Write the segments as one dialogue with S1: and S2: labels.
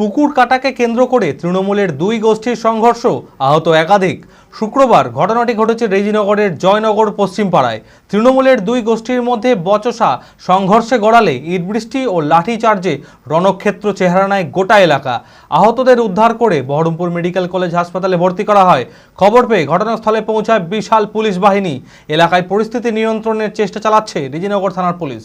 S1: পুকুর কাটাকে কেন্দ্র করে তৃণমূলের দুই গোষ্ঠীর সংঘর্ষ আহত একাধিক। শুক্রবার ঘটনাটি ঘটেছে রেজিনগরের জয়নগর পশ্চিমপাড়ায়। তৃণমূলের দুই গোষ্ঠীর মধ্যে বচসা সংঘর্ষে গড়ালে ইটবৃষ্টি ও লাঠিচার্জে রণক্ষেত্র চেহারা নেয় গোটা এলাকা। আহতদের উদ্ধার করে বহরমপুর মেডিকেল কলেজ হাসপাতালে ভর্তি করা হয়। খবর পেয়ে ঘটনাস্থলে পৌঁছায় বিশাল পুলিশ বাহিনী। এলাকায় পরিস্থিতি নিয়ন্ত্রণের চেষ্টা চালাচ্ছে রেজিনগর থানার পুলিশ।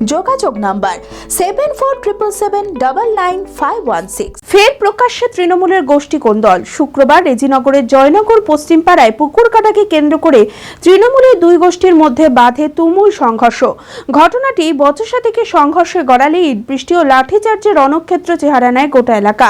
S2: যোগাযোগ number seven four triple seven double nine five one six ফের প্রকাশ্যে তৃণমূলের গোষ্ঠী কোন্দল শুক্রবার রেজিনগরের জয়নগর পশ্চিমপাড়ায় পুকুর কাটাকে কেন্দ্র করে তৃণমূলের দুই গোষ্ঠীর মধ্যে বাধে তুমুল সংঘর্ষ। ঘটনাটি বচসা থেকে সংঘর্ষে গড়ালে ইট বৃষ্টি ও লাঠিচার্জে রণক্ষেত্র চেহারা নেয় গোটা এলাকা।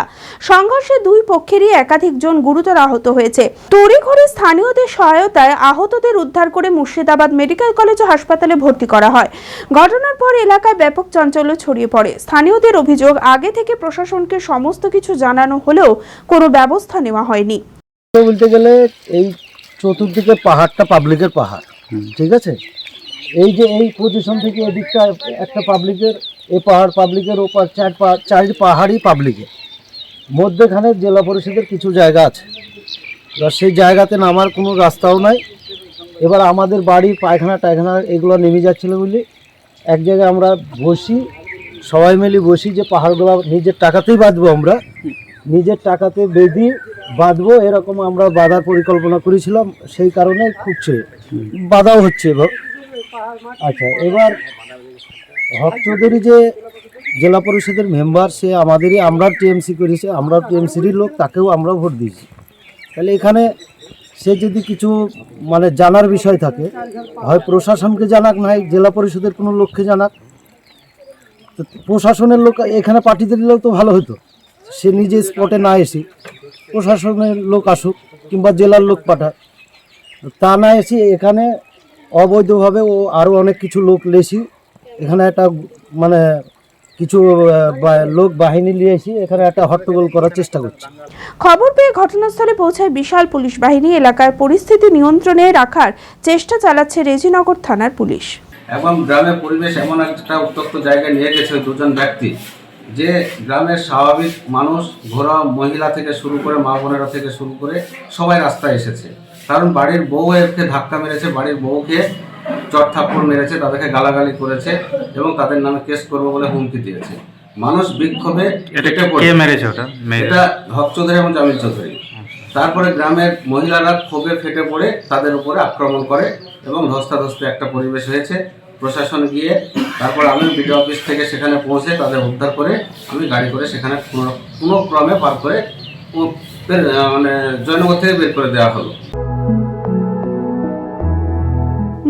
S2: সংঘর্ষে দুই পক্ষেরই একাধিক জন গুরুতর আহত হয়েছে। তড়িঘড়ি স্থানীয়দের সহায়তায় আহতদের উদ্ধার করে মুর্শিদাবাদ মেডিকেল কলেজ ও হাসপাতালে ভর্তি করা হয়। ঘটনার পর এলাকায় ব্যাপক চাঞ্চল্য ছড়িয়ে পড়ে। স্থানীয়দের অভিযোগ আগে থেকে প্রশাসনকে সমস্ত কিছু জানানো হলেও কোনো ব্যবস্থা নেওয়া হয়নি।
S3: বলতে গেলে এই চতুর্দিকে পাহাড়টা পাবলিকের পাহাড় ঠিক আছে? এই যে এই পজিশন থেকে এদিকটা একটা পাবলিকের এই পাহাড় পাবলিকের ওপার চার চার পাহাড়ই পাবলিকের। মধ্যেখানে জেলা পরিষদের কিছু জায়গা আছে। এবার সেই জায়গাতে নামার কোনো রাস্তাও নাই। এবার আমাদের বাড়ির পায়খানা টায়খানা এগুলো নেমে যাচ্ছিল বলে এক জায়গায় আমরা বসি, সবাই মিলে বসি যে পাহাড়গুলো নিজের টাকাতেই বাঁধবো আমরা। নিজের টাকাতে বেঁধি বাঁধবো, এরকম আমরা বাঁধার পরিকল্পনা করেছিলাম, সেই কারণে খুঁজছে। বাধাও হচ্ছে এবার। আচ্ছা এবার চৌধুরী যে জেলা পরিষদের মেম্বার, সে আমাদেরই আমরা টিএমসি করেছে আমরা টিএমসিরই লোক, তাকেও আমরা ভোট দিয়েছি। তাহলে এখানে সে যদি কিছু মানে জানার বিষয় থাকে, হয় প্রশাসনকে জানাক না হয় জেলা পরিষদের কোনো লক্ষ্যে জানাক, তো প্রশাসনের লোক এখানে পাঠিয়ে দিলেও তো ভালো হতো। সে নিজে স্পটে না এসে প্রশাসনের লোক আসুক কিংবা জেলার লোক পাঠাক। তা না এসে এখানে অবৈধভাবে ও আরও অনেক কিছু লোক লেসি, এখানে একটা মানে কিছু বা- লোক বাহিনী নিয়ে এসে এখানে একটা হট্টগোল করার চেষ্টা করছে।
S2: খবর পেয়ে ঘটনাস্থলে পৌঁছায় বিশাল পুলিশ বাহিনী। এলাকার পরিস্থিতি নিয়ন্ত্রণে রাখার চেষ্টা চালাচ্ছে রেজিনগর থানার পুলিশ।
S4: এবং গ্রামের পরিবেশ এমন একটা উত্তপ্ত জায়গায় নিয়ে গেছে দুজন ব্যক্তি যে গ্রামের স্বাভাবিক মানুষ ঘোরা মহিলা থেকে শুরু করে মা বোনেরা থেকে শুরু করে সবাই রাস্তায় এসেছে। কারণ বাড়ির বউ এরকে ধাক্কা মেরেছে বাড়ির বউকে চট থাপ্পড় মেরেছে তাদেরকে গালাগালি করেছে এবং তাদের নামে কেস করব বলে হুমকি দিয়েছে। মানুষ বিক্ষোভে
S5: মেরেছে ওটা?
S4: এটা হক চৌধুরী এবং জামিল চৌধুরী। তারপরে গ্রামের মহিলারা ক্ষোভে ফেটে পড়ে তাদের উপরে আক্রমণ করে এবং ধস্তাধস্তি একটা পরিবেশ হয়েছে। প্রশাসন গিয়ে তারপর আমি বিডিও অফিস থেকে সেখানে পৌঁছে তাদের উদ্ধার করে আমি গাড়ি করে সেখানে কোনো ক্রমে পার করে মানে জয়নগর থেকে বের করে দেওয়া হলো।